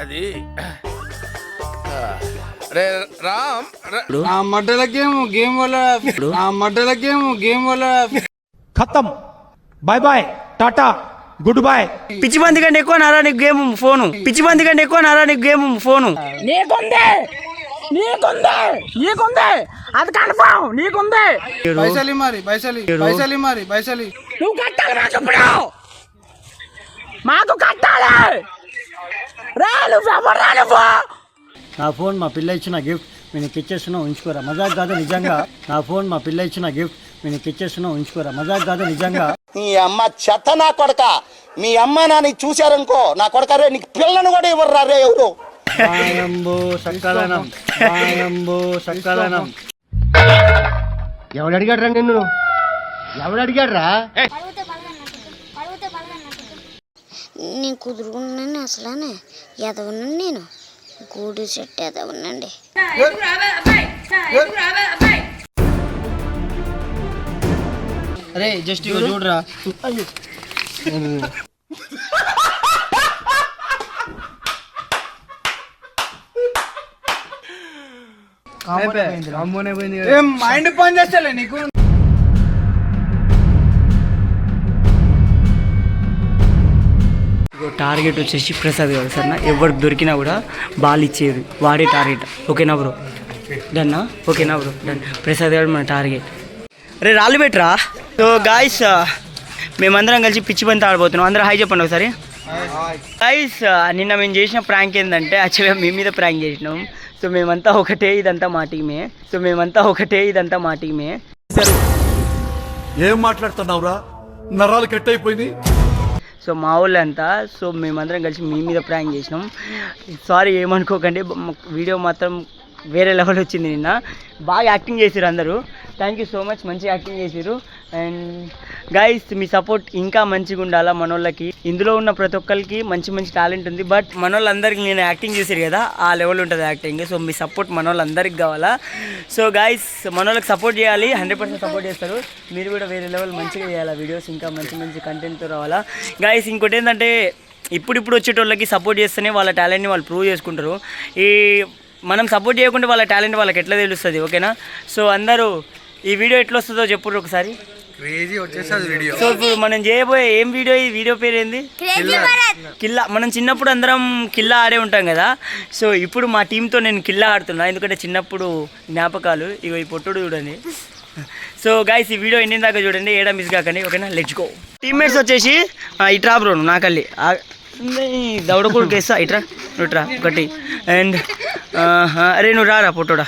అది రే రామ్ ఆ మడ్డల గేమ్ వల్ల ఆ మడ్డల గేమ్ వల్ల ఖతం. Bye bye tata good bye పిచ్చి బంది కంటే ఎక్కువ నారా నీకు గేమ్ ఫోను. పిచ్చి బంది కంటే ఎక్కువ నారా నీకు గేమ్ ఫోను. నీకుందే. నీకుంది. నీకుంది. అది కన్ఫర్మ్ నీకుంది. పైసలి మరి పైసలి పైసలి మరి పైసలి నువ్వు కట్టాలి నాకు మాకు కట్టాలి! రా నువ్వు ఎవరు రా నువ్వు! నా ఫోన్ మా పిల్ల ఇచ్చిన గిఫ్ట్ నేను ఇచ్చేస్తున్నా ఉంచుకోరా. మజాక్ కాదు నిజంగా. నా ఫోన్ మా పిల్ల ఇచ్చిన గిఫ్ట్ నేను ఇచ్చేస్తున్నా ఉంచుకోరా. మజాక్ కాదు నిజంగా. నీ అమ్మ చెత్త నా కొడక. మీ అమ్మ నాని చూశారనుకో నా కొడక రే నీకు పిల్లను కూడా ఇవ్వరు రే ఎవరు? ఎవడు అడిగాడు రా నిన్ను? ఎవడు అడిగాడు రా నేను కుదురుకున్నాను అసలానే. ఎదవన్నాను నేను. గూడు చెట్టు ఎదవనండి. అరే జస్ట్ ఇగో చూడరా. మైండ్ పని చేస్తలే నీకు? టార్గెట్ వచ్చేసి ప్రసాద్ గారు సార్. ఎవరికి దొరికినా కూడా బాల్ ఇచ్చేది. వాడే టార్గెట్. ఓకేనా బ్రో? డన్నా? ఓకేనా బ్రో? డన్. ప్రసాద్ గారు మన టార్గెట్. రే రాళ్ళు పెట్టరా? సో గాయస్ uh, మేమందరం కలిసి పిచ్చి బంతి ఆడబోతున్నాం. అందరూ హాయ్ చెప్పండి ఒకసారి. గాయస్ uh, నిన్న మేము చేసిన ప్రాంక్ ఏంటంటే యాక్చువల్గా మీ మీద ప్రాంక్ చేసినాం. సో మేమంతా ఒకటే ఇదంతా మా టీమే. సో మేమంతా ఒకటే ఇదంతా మా టీమే. ఏం మాట్లాడుతున్నావురా? నరాలు కట్ అయిపోయింది సో మా ఊళ్ళంతా సో మేమందరం కలిసి మీ మీద ప్రాంక్ చేసినాం. సారీ ఏమనుకోకండి. వీడియో మాత్రం వేరే లెవెల్ వచ్చింది నిన్న. బాగా యాక్టింగ్ చేసారు అందరూ. థ్యాంక్ యూ సో మచ్ మంచి యాక్టింగ్ చేసారు అండ్ గైస్ మీ సపోర్ట్ ఇంకా మంచిగా ఉండాలా మనోళ్ళకి? ఇందులో ఉన్న ప్రతి ఒక్కరికి మంచి మంచి టాలెంట్ ఉంది. బట్ మనోళ్ళందరికీ నేను యాక్టింగ్ చేశారు కదా ఆ లెవెల్ ఉంటుంది యాక్టింగ్ సో మీ సపోర్ట్ మనోళ్ళందరికీ కావాలా? సో గైస్ మనోళ్ళకి సపోర్ట్ చేయాలి. హండ్రెడ్ పర్సెంట్ సపోర్ట్ చేస్తారు. మీరు కూడా వేరే లెవెల్ మంచిగా చేయాలా వీడియోస్ ఇంకా మంచి మంచి కంటెంట్తో రావాలా? గైస్ ఇంకోటి ఏంటంటే ఇప్పుడిప్పుడు వచ్చేటోళ్ళకి సపోర్ట్ చేస్తేనే వాళ్ళ టాలెంట్ని వాళ్ళు ప్రూవ్ చేసుకుంటారు. ఈ మనం సపోర్ట్ చేయకుంటే వాళ్ళ టాలెంట్ వాళ్ళకి ఎట్లా తెలుస్తుంది? ఓకేనా సో అందరూ ఈ వీడియో ఎట్లా వస్తుందో చెప్పుర్రు ఒకసారి. క్రేజీ వీడియో సో ఇప్పుడు మనం చేయబోయే ఏం వీడియో? ఈ వీడియో పేరు ఏంది? కిల్లా. మనం చిన్నప్పుడు అందరం కిల్లా ఆడే ఉంటాం కదా. సో ఇప్పుడు మా టీంతో నేను కిల్లా ఆడుతున్నా. ఎందుకంటే చిన్నప్పుడు జ్ఞాపకాలు. ఇగో ఈ పొట్టుడు చూడండి. సో గైస్ ఈ వీడియో ఎండిన దాకా చూడండి. ఏడా మిస్ కాకండి. ఓకేనా? లెట్స్ గో టీమ్మేట్స్ వచ్చేసి ఆ, ఇట్రా బ్రో నువ్వు నాకల్లి ఆ, ఈ దౌడ కూడా వేస్తా ఇట్రా ఇట్రా ఒకటి. అండ్ అరే నువ్వు రారా పొట్టోడా?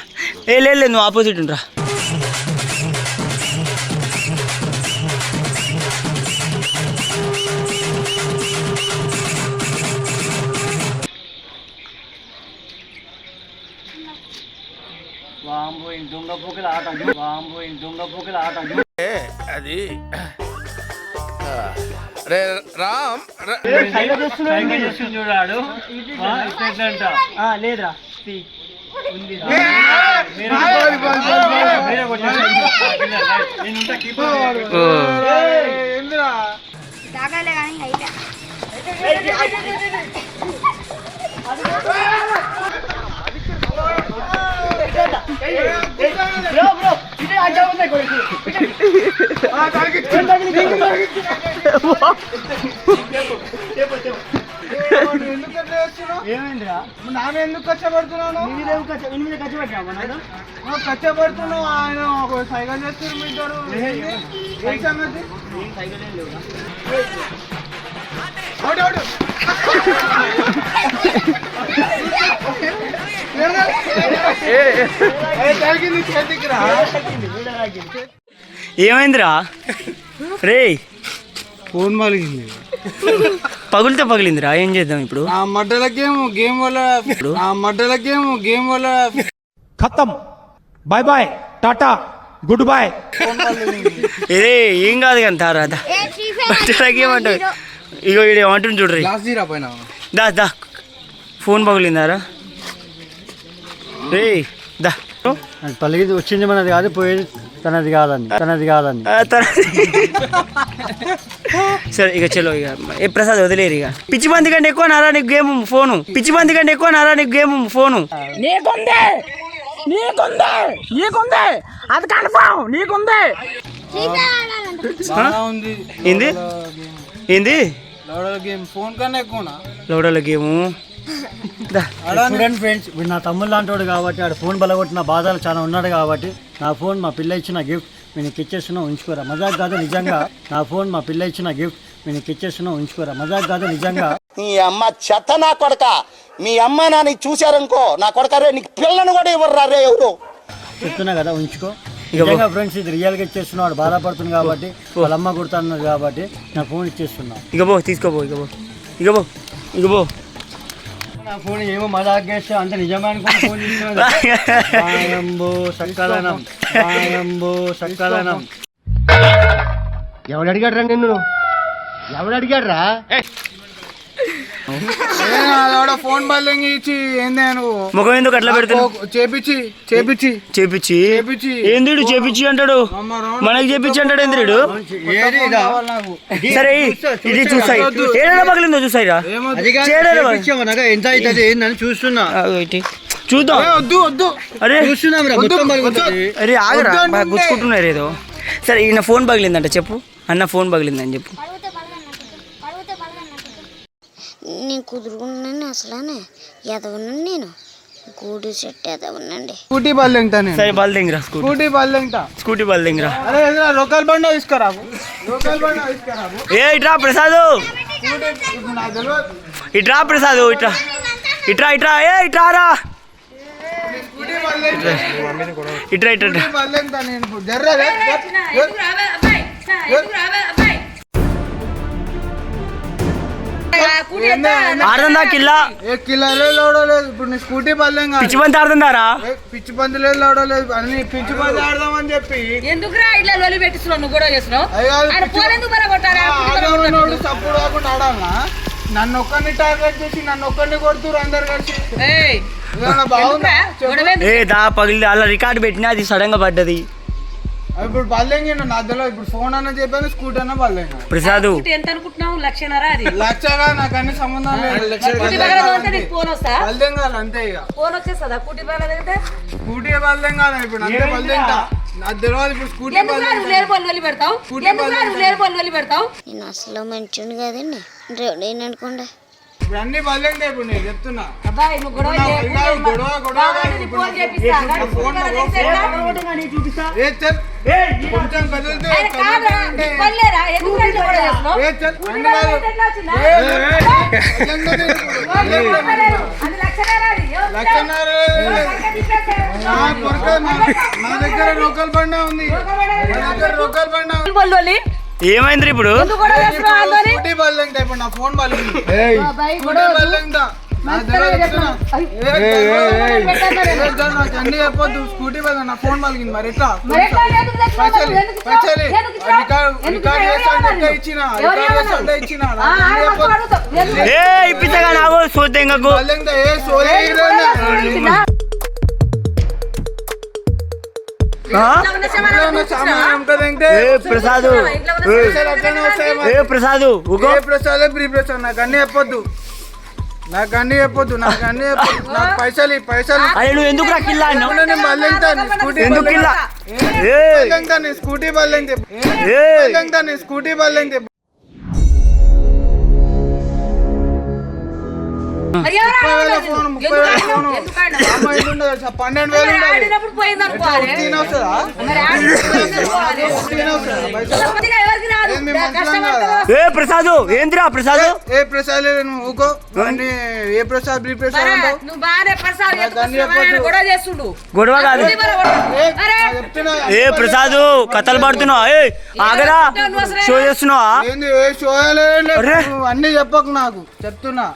ఏ లేదు లేదు, నువ్వు ఆపోజిట్ ఉండరా. పోకల ఆట చూ వాంబో ఈ దొంగ పోకల ఆట చూ అది రే రామ్ చూడాడు. లేదురా. దాగాలే కానీ అయితే ఏమైందిరా నాన్న ఎందుకు కష్టపడుతున్నాను నువ్వు కష్టపడుతున్నావు ఆయన ఒక సైకిల్ చేస్తారు మీ ఇద్దరు ఏ సంగతి సైకిల్ ఏమైందిరా? రే ఫోన్ పగిలింది. పగులితే పగిలిందిరా ఏం చేద్దాం ఇప్పుడు? ఆ మడ్డల గేమ్ గేమ్ వల్ల ఆ మడ్డల గేమ్ గేమ్ వల్ల ఖతం. Bye bye tata good bye ఏ ఏం కాదు కదా తర్వాత మడ్డల గేమ్ అంటే ఇగో ఈడు ఏమంటుంది చూడ్రి దా దా. ఫోన్ పగిలిందారా? రే దా. పలికి వచ్చింది మనది కాదు పోయేది తనది కాదని తనది కాదని తర్వాత సరే ఇక చలో ఇక ఏ ప్రసాద్ వదిలేరు ఇక పిచ్చి బంది కంటే ఎక్కువ నారా నీకు గేమ్ ఫోను? పిచ్చి బంది కంటే ఎక్కువ నారా నీకు గేమ్ ఫోను? నీకుంది! నీకుంది! నీకుంది! అది కన్ఫామ్! నీకుంది! ఏంది? ఏంది? లౌడల్ గేమ్. ఫోన్ కన్నా ఎక్కువనా లౌడల గేము. చూడండి ఫ్రెండ్స్ వీడు నా తమ్ముడు లాంటోడు కాబట్టి ఆడు ఫోన్ బలగొట్టిన బాధలు చాలా ఉన్నాడు కాబట్టి నా ఫోన్ మా పిల్ల ఇచ్చిన గిఫ్ట్ వీనికి ఇచ్చేస్తున్నా ఉంచుకోరా. మజాక్ కాదు నిజంగా. నా ఫోన్ మా పిల్ల ఇచ్చిన గిఫ్ట్ వీనికి ఇచ్చేస్తున్నా ఉంచుకోరా. మజాక్ కాదు నిజంగా. నీ అమ్మ చెత్త నా కొడక. మీ అమ్మ నాని చూశారనుకో నా కొడక రే నీకు పిల్లను కూడా ఇవ్వరు రే ఎవరు? చెప్తున్నా కదా ఉంచుకో. నిజంగా ఫ్రెండ్స్ ఇది రియల్గా ఇచ్చేస్తున్నాడు బాధపడుతుంది కాబట్టి వాళ్ళ అమ్మ కొడుతున్నది కాబట్టి నా ఫోన్ ఇచ్చేస్తున్నా. ఇక పో తీసుకోపో ఇక పో. ఇక పో ఇక పో. నా ఫోన్ ఏమో మజాక్ చేస్తే అంత నిజమే అనుకుని ఫోన్ సక్కదనం మాయంబో సక్కదనం ఎవడు అడిగాడు రా నిన్ను? ఎవడు అడిగాడు రా ఫోన్ బల్లింగ్ ఇచ్చి ఏందే నువ్వు ముఖం ఎందుకు అట్లా పెడుతున్నావు ఓ, చేపిచ్చి చేపిచ్చి. చేపిచ్చి? చేపిచ్చి. ఏందిడు చేపిచ్చి అంటాడు? మనకి చేపిచ్చి అంటాడు ఏందిడు ఏది ఇదా? నాకు సరే ఇది చూసాయి ఏడైనా పగిలిందో చూసాయిరా ఎంత అవుతుంది ఏందని చూస్తున్నా. చూద్దాం. వద్దు వద్దు. అరే. చూస్తున్నాం. అరే ఆగరా. గుచ్చుకుంటున్నారు ఏదో. సరే ఈయన ఫోన్ పగిలిందంట చెప్పు. అన్న ఫోన్ పగిలిందని చెప్పు. నేను కుదురుకున్నాను అసలానే. ఎదవనండి నేను. గూడు చెట్టు ఎదవనండి స్కూటీ బల్లింగ్తా నేను? సరే బల్దింగ్రా స్కూటీ. స్కూటీ బల్లింగ్తా స్కూటీ బల్దింగ్రా అరే ఎదురా లోకల్ బండి తీసుకురావు లోకల్ బండి తీసుకురావు ఏ ఇట్రా ప్రసాదు. ఇట్రా ప్రసాదు ఇట్రా. ఇట్రా ఇట్రా. ఏ ఇట్రా రా. ఇట్రా ఇట్రా ఇట్రా. జర్రా ఆడదా కిల్లా. ఏ లోడలేదు ఇప్పుడు నీ స్కూటీ బల్లింగ్ పిచ్చి బంతి ఆడుతుందారా? పిచ్చి పంది లేదు లోడలేదు. అన్ని పిచ్చి పంది ఆడదామని చెప్పి. ఎందుకురా ఇట్లా లొలి పెట్టిస్తున్నావు నువ్వు కూడా చేస్తున్నావు? అయ్యో, అది ఆయన పిచ్చి- ఫోన్ ఎందుకు బలగొట్టారా ఆ, ఆగమన్నోడు సప్పుడు కాకుండా ఆడాలనా? నన్ను ఒక్కరిని టార్గెట్ చేసి నన్ను ఒక్కరిని కొడుతురు అందరు కలిసి. ఏయ్, బాగుందా? ఎందుకురా? గొడవ ఎందుకు? ఏ దా పగిలి అలా రికార్డ్ పెట్టినా అది సడన్గా పడ్డది. ఇప్పుడు బల్లెంగి నా తెలియదు ఇప్పుడు ఫోన్ అన్న చెప్పాను స్కూటీ అన్న బల్లెంగా ప్రసాదు. స్కూటీ ఎంత అనుకుంటున్నావు? లక్షన్నరా అది? లక్షగా నాకు అన్ని సంబంధం లేదు స్కూటీ బగల తోలితే నీకు ఫోన్ వస్తా? బల్లెంగాలి అంతే ఇక. ఫోన్ వచ్చేస్తుందా? స్కూటీ బగల తగిలితే స్కూటీ బల్లెంగాలి ఇప్పుడు అంతే నేను అసలు మంచిని కదండి. రేడైన అనుకోండి. ఇప్పుడు అన్ని బల్లెంగా ఇప్పుడు నేను చెప్తున్నా. గొడవ గొడవ గొడవ నీ కొంచెం కదిలితే దగ్గర బండి ఉంది నా దగ్గర బండి? ఏమైంది ఇప్పుడు? స్కూటీ ఇప్పుడు నా ఫోన్ బల్లెంగా అన్ని చెప్పొద్దు. స్కూటీ నా ఫోన్ మరి. ఎట్లా? ఇచ్చిన ఇచ్చిన. ఇప్పించగా నాకు? ప్రసాదు. ఏ, ప్రసాదు ఊకో ఏ ప్రసాద్ ప్రీ ప్రసాద్ నాకు అన్ని చెప్పొద్దు. నాకు అన్ని చెప్పొద్దు నాకు అన్ని చెప్పొద్దు నాకు పైసలు ఇయ్యి, పైసలు. అరే నువ్వు ఎందుకు రా కిల్లా అన్నావు నేను స్కూటీ ఎందుకు కిల్లా ఏ బల్లెంగుతాను, స్కూటీ బల్లెంగుతా. ఏ బల్లెంగుతాను, స్కూటీ బల్లెంగుతా. మరి ఎవరు ముప్పై వేల ఆడవాళ్ళు? ఫోన్, ముప్పై ఎందుకు వేల ఆడినావు? ఫోన్. ఎందుకు ఆడినావు? అమ్మ ఇల్లు ఉండదు తెలుసా? పన్నెండు వేలు మరి ఉండదు. ఆడినప్పుడు ఆడినప్పుడు? కొద్దిగా రాదు ఏం ప్రసాదు ఏందిరా ప్రసాదు? ఏ ప్రసాద్ ఊకో. ఏ ప్రసాద్. గొడవ కాదు. ఏ, ప్రసాదు కథలు పడుతున్నావా? ఏ ఆగరా. షో చేస్తున్నావా? అన్ని చెప్పకు నాకు. చెప్తున్నా.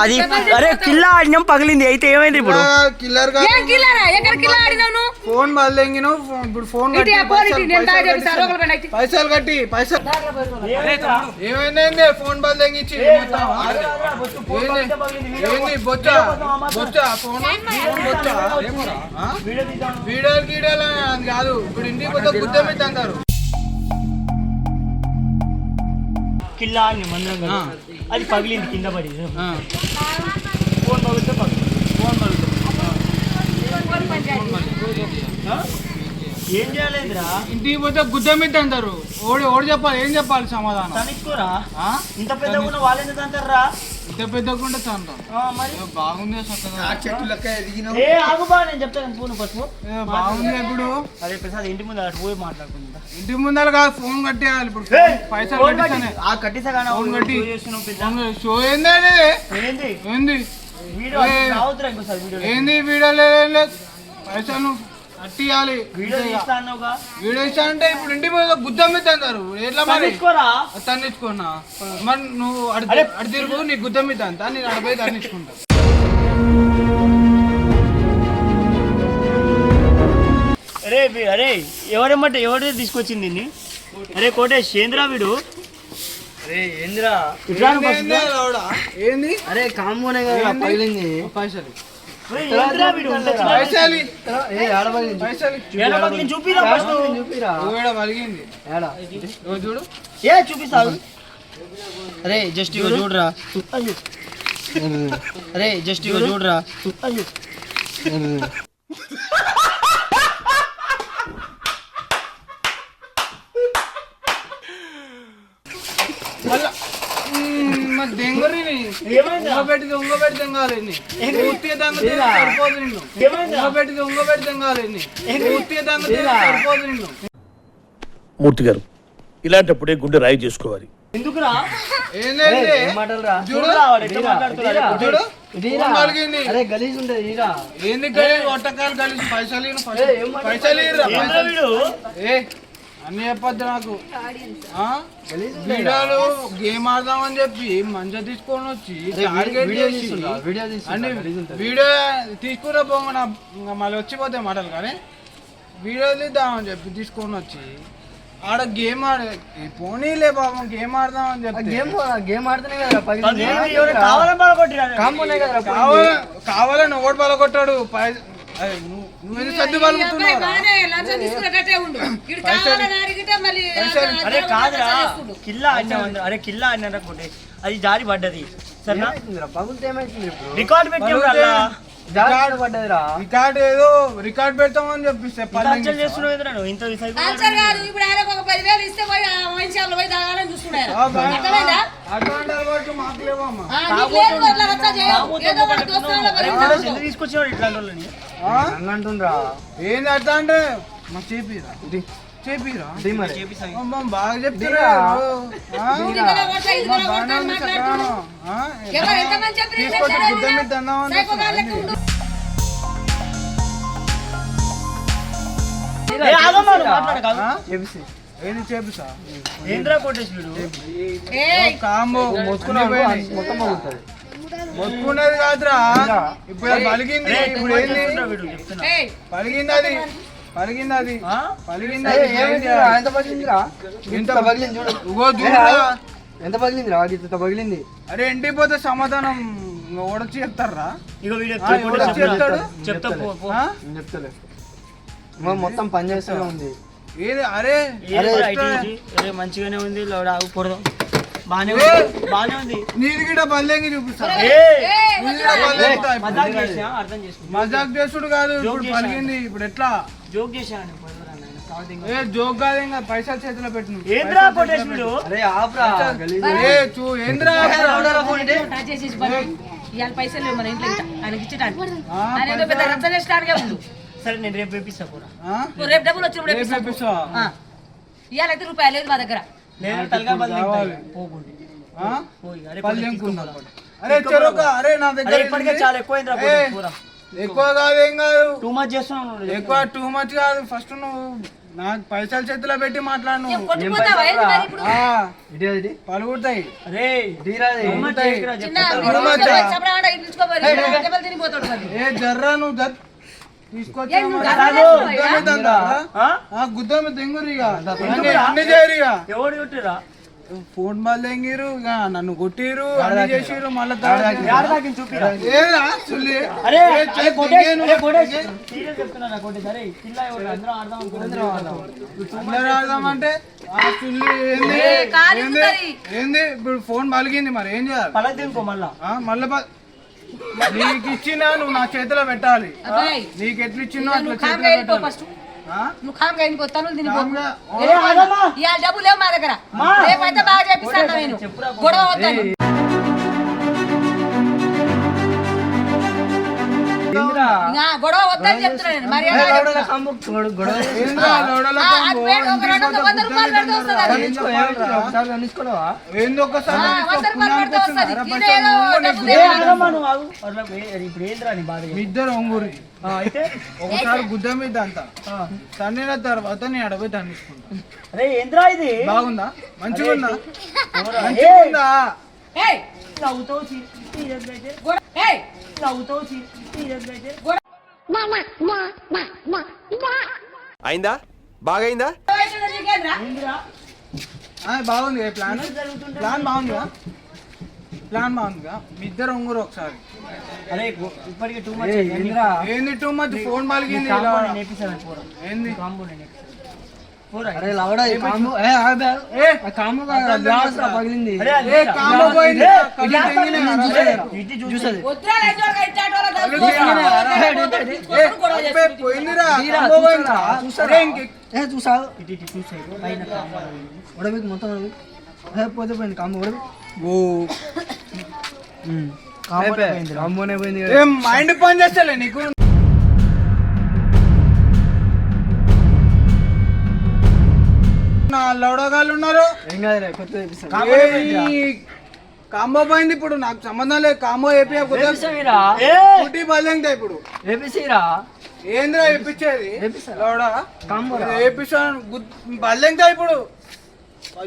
అది అరే కిల్లా ఆడినాం పగిలింది. అయితే ఏమైంది ఇప్పుడు? కిల్లర్ కిల్లారా? నువ్వు ఫోన్ బదలెంగిను ఇప్పుడు ఫోన్ పైసలు- కట్టి పైసలు ఏమైంది ఫోన్ బదలెంగిచ్చి ఏంది? బొచ్చ? బొచ్చ ఫోన్? బొచ్చ? వీడియోలు గీడియోలు అని కాదు. ఇప్పుడు ఇంటికి పోతే గుద్ద మీద అంటారు. కిల్లా అందరం కలిసి. అది పగిలింది కింద పడి ఫోన్ పగిలితే పగిలింది. ఆ? ఏం చేయలేదురా? ఇంటికి పోతే గుద్ద మీద అంటారు. ఓడి ఓడి చెప్పాలి ఏం చెప్పాలి సమాధానం? తనిక్కురా? ఇంత పెద్ద కూడా వాళ్ళు ఎందుకు అంటారా ఇంత పెద్దకుండా తంటాం మరి? బాగుంది చక్కగా. ఏ ఆగు బా నేను చెప్తాను ఫోన్ ఫస్ట్. ఏ, బాగుంది ఇప్పుడు అదే ప్రసాద్ ఇంటి ముందు అటు పోయి మాట్లాడుకుంటా ఇంటి ముందర కాదు ఫోన్ కట్టేయాలి ఇప్పుడు. పైసలు ఫోన్ కట్టిస్తానే. కట్టి- ఆ కట్టిసా కానీ ఫోన్ కట్టి. పెద్ద. షో ఏంది? ఏంది? ఏంది? వీడియో ఏ. రావద్దురా ఇంకోసారి వీడియో ఏంది వీడియో లేదు పైసలు కట్టియాలి వీడియో తీస్తా అన్నావుగా? వీడియో ఇచ్చా అంటే ఇప్పుడు ఇంటి మీద గుద్ద మీద అంటారు. ఎట్లా మరి? తన్నిచ్చుకున్నా మరి నువ్వు అడి అడి తిరుగు నీ గుద్ద మీద అంతా నేను అడిపోయి తన్నిచ్చుకుంటా. అరే అరే ఎవరేమంటే ఎవరు తీసుకొచ్చింది దీన్ని? అరే కోటేష్ ఏంద్రా వీడు? రావుడా? ఏంది అరే కాంబోనే కదా పగిలింది. పైసలు ఏ చూపిస్తావు అరే జస్ట్ ఇగో చూడరా. అరే జస్ట్ ఇగో చూడరా. మళ్ళా. మరి దెంగరిని ఉంగబెట్టి సరిపోదు నిన్ను. ఉంగబెట్టి సరిపోదు నిన్ను. మూర్తి గారు ఇలాంటప్పుడే గుండె రాయి చేసుకోవాలి. ఎందుకురా. అరే గలీజ్ ఉంటది ఏంది ఒట్టకాయలు పైసలు పైసలు. ఏ అన్ని చెప్పొద్దు నాకు. ఆ? వీడియోలు గేమ్ ఆడదామని చెప్పి మంచిగా తీసుకొని వచ్చి టార్గెట్ వీడియో తీసుకురా పోమన మళ్ళీ వచ్చిపోతాయి మాటలు కానీ. వీడియో తీద్దామని చెప్పి తీసుకొని వచ్చి ఆడ గేమ్ ఆడే పోనీలే పాపం గేమ్ ఆడదామని చెప్పి గేమ్ గేమ్ ఆడుతూనే కదా కావాలని పడగొట్టిరా కాంబోనే కదా కావాల కావాలని కొట్టాడు పై అరే, కాదురా. కిల్లా ఆడినా అరే కిల్లా కోటే అది జారి పడ్డది. సరేనా? ఇప్పుడు? రికార్డ్ పెట్టి జాగ్రత్త పడ్డదిరా. రికార్డ్ ఏదో రికార్డ్ పెడతామని చెప్పిస్తే హల్చల్ చేస్తున్నావు ఎదురా నువ్వు? ఇంత ఆన్సర్ కాదు ఇప్పుడు ఒక పదివేలు ఇస్తే పోయి పోయి తాగాలని చూస్తున్నాడు. అర్థమైందా? అటువంటి అలవాటు మాకు లేవమ్మా. తీసుకొచ్చేవాడు అంటుండ్రా. ఏంది అట్లా అంటే మా చేపిరా చేపిరా? ఇది మరి. అమ్మ, బాగా చెప్తారా ఇది మన ఓట్ల, ఇది మన ఓట్ల అని మాట్లాడుతున్నావు. ఎవరు ఎంతమంది చెప్పినా తీసుకొచ్చి వినట్లేదా గుద్ద మీద వీడు? దందామని సైకో గాడి లెక్క ఉండు. ఏ, ఆగమ్మా, నువ్వు మాట్లాడకు, ఆగు. చెప్పి ఏది చేపిసా ఏంద్రా కాంబో. మొత్తుకున్నావు మొత్తం కాదురా. ఇప్పుడు పలిగింది. ఇప్పుడు ఏంది? పలిగింది అది. పలిగింది అది ఆ? పలిగింది అది? ఎంత పగిలిందిరా? ఎంత పగిలింది చూడు. ఎంత పగిలిందిరా? ఇంత పగిలింది. అరే ఇంటికి పోతే సమాధానం ఓడొచ్చి చెప్తారా? చెప్తాడు? చెప్తా చెప్తలే. మొత్తం పని చేస్తూనే ఉంది. ఏది? అరే మంచిగానే ఉంది. లోడ ఆగు పొడదాం బానే ఉంది బానే ఉంది. నీది తా. మజాక్ చేసా అర్థం చేసుకో మజాక్ చేసుడు కాదు ఇప్పుడు. పలిగింది ఇప్పుడు ఎట్లా? జోక్ చేశాను. ఏ జోక్ కాదు. ఇంకా పైసలు చేతిలో పెట్టు ఏంద్రా కోటేష్ వీడు? అరే ఆప్రా. ఏ చూ ఏంద్రా టచ్ చేసేసి పని. ఇవాళ పైసలు లేవు మన ఇంట్లో ఇంకా. ఆయనకి ఇచ్చేటానికి. ఆయన ఏదో పెద్ద రచ్చ చేసడానికే ఉండు. సరే నేను రేపు వేపిస్తా కూడా నువ్వు రేపు డబ్బులు వచ్చినప్పుడు? ఆ. ఇవాళ అయితే రూపాయలు లేదు మా దగ్గర. నేను తలగా బదులు. పోకుండి ఆ? పోయి అరే చెరొక అరే నా దగ్గర ఇప్పటికే ఉంది. చాలా ఎక్కువైందిరా ఏ, పూరా. ఎక్కువ కాదు ఏం కాదు. టూ మచ్ చేస్తున్నావు. ఎక్కువ టూ మచ్ కాదు. ఫస్ట్ నువ్వు నాకు పైసలు చేతిలో పెట్టి మాట్లాడు పలుగుతాయి. ఏ జర్రా నువ్వు జర్ తీసుకొచ్చా అన్ని- అన్ని చేయరు ఇక. ఎవడు కొట్టిరా ఫోన్ బాల్ తెంగిరు ఇక నన్ను కొట్టిరు అన్ని చేసిరు మళ్ళీ ఆడదామంటే? ఏంది? ఇప్పుడు ఫోన్ పలిగింది మరి ఏం చేయాలి? మళ్ళా. ఆ, మళ్ళీ ప- నీకు ఇచ్చినా నువ్వు నా చేతిలో పెట్టాలి. అబ్బాయి, నీకు ఎట్లా ఇచ్చినో అట్లా చేతిలో పెట్టాలి. నువ్వు కామ్గా వెళ్ళిపో. తనులు తినిపో. కామ్గా, ఏ ఆగమ్మా ఇవాళ డబ్బులు లేవు మా దగ్గర. రేపైతే బాగా చేపిస్తాను నేను. గొడవ వద్దాను ఇంకా గొడవ నేను మర్యాద ఇద్దరు ఒంగురి అయితే ఒకసారి గుద్ద మీద అంత తన్నిన తర్వాత నీ అడవి అరే ఏంద్రా ఇది బాగుందా మంచిగా ఉందా. మంచిగా ఏయ్, ఉందా ఏయ్, నవ్వుతావు అయిందా? బాగైందా? బాగుంది ఏ ప్లాన్? ప్లాన్ బాగుందిగా? ప్లాన్ బాగుందిగా? మీ ఇద్దరు ఒంగురు ఒకసారి. అరే ఇప్పటికే టూ మచ్ ఏంది టూ మచ్ ఫోన్ పోరా ఏంది కాంబో నేను నేర్పిస్తాను పోరా అరే లవడా ఏ ఏ గ్లాస్ పగిలింది. ఏ పోయింది. చూసేది. ఏ. పోయిందిరా. చూసారా? ఏ చూసావు. పైన మొత్తం ఏ పోతే పోయింది కాంబో ఉడబి ఓ. పోయింది ఏం మైండ్ పని చేస్తలే నీకు. నా లౌడగాళ్ళు ఉన్నారు? ఏం కాదులే కొత్త తెప్పిస్తాను కాంబోనే పోయిందిరా. ఏయ్, కాంబో పోయింది ఇప్పుడు నాకు సంబంధం లేదు. కాంబో ఏపీ కుట్టి బలంగా ఇప్పుడు. వేపిస్తాయిరా ఏంద్రా ఏపించేది లౌడా? కాంబో రా. ఏపిస్తాను? బల్లెంగా ఇప్పుడు.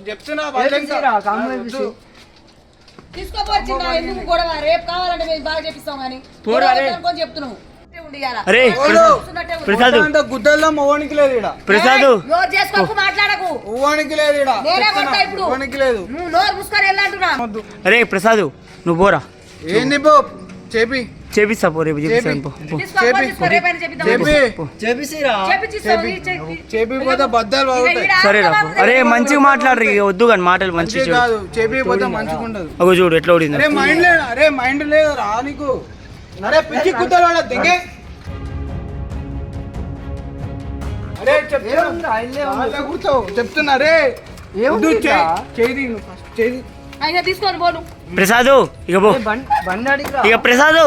చెప్తున్నా కాంబో ఎందుకు గొడవ? రేపు కావాలంటే మేము బాగా చేపిస్తాం కానీ. పోరా రే. అనుకొని చెప్తున్నావు. అరే. ప్రసాద్ గుద్దల్లో మొవ్వనికి లేదు ఇక్కడ ప్రసాద్. మాట్లాడకు. లేదు. ఉవ్వనికి లేదు. నువ్వు నోరు మూసుకొని వెళ్ళంటున్నా వద్దు. అరే ప్రసాద్ నువ్వు పోరా. ఏంది బో చేపి. చేపిస్తా పో రేపు చేపిస్తాను పో. పో. తీసుకో చెప్పి. తీసుకో రేపైనా చేపిద్దాం. చేపి. చేపిస్తాయిరా చేపిచ్చిస్తావు, ఈ చెప్పి. చేపి. పోతే బద్దలు సరే రా పో. అరే మంచిగా మాట్లాడరు వద్దు కానీ మాటలు మంచిగా మంచి చూడు కాదు చేపి పోతే మంచిగా ఉండదు. అగో చూడు ఎట్లా ఓడింది అరే మైండ్ లేదు అరే మైండ్ లేదు రా నీకు. అరే పిచ్చి కుద్దలు వాడ దెంగే. కూర్చోవు. చెప్తున్నా రే. తీసుకొని పోను. ప్రసాద్ ఇక పో. బండి అడిగిరా? ఇక ప్రసాద్.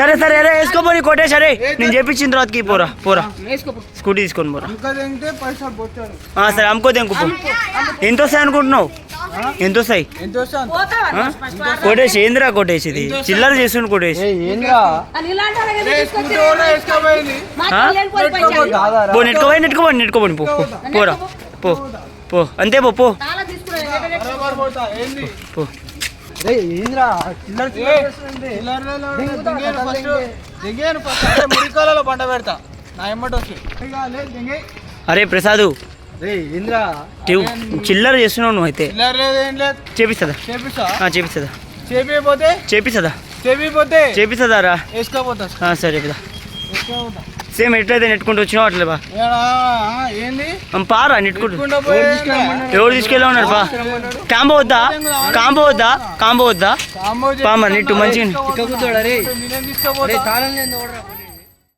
సరే సరే అరే వేసుకోపో నీ కొట్టేసి అరే నేను చేపించిన తర్వాతకి పోరా పోరా. స్కూటీ తీసుకొని పోరా. సరే అమ్ముకోతే ఇంకో ఎంత వస్తాయి అనుకుంటున్నావు? ఎంత వస్తాయి? కొట్టేసి ఏందిరా కొట్టేసి ఇది చిల్లర చేస్తుండు కొట్టేసి పో నెట్టుకోపోయి నెట్టుకోపోయి నెట్టుకోపోయి పో పో. పోరా. పో పో. అంతే పో పో. అరే ప్రసాద్ చిల్లర చేస్తున్నావు నువ్వు అయితే. చిల్లర లేదు ఏం లేదు. చేపిస్తుందా? చేపిస్తా? ఆ, చేపిస్తుందా? చేపిపోతే చేపిస్తుందా? చేపిపోతే చేపిస్తుందా రా? వేసుకోపోతా. సరే సేమ్ ఎట్లయితే నెట్టుకుంటూ వచ్చినావు అట్లే బా పారా నెట్టుకుంటూ. ఎవరు తీసుకెళ్ళా ఉన్నారు బా కాంబో వద్దా? కాంబో వద్దా? కాంబో వద్దా? కాంబో పా మరి నిట్టు మంచిగా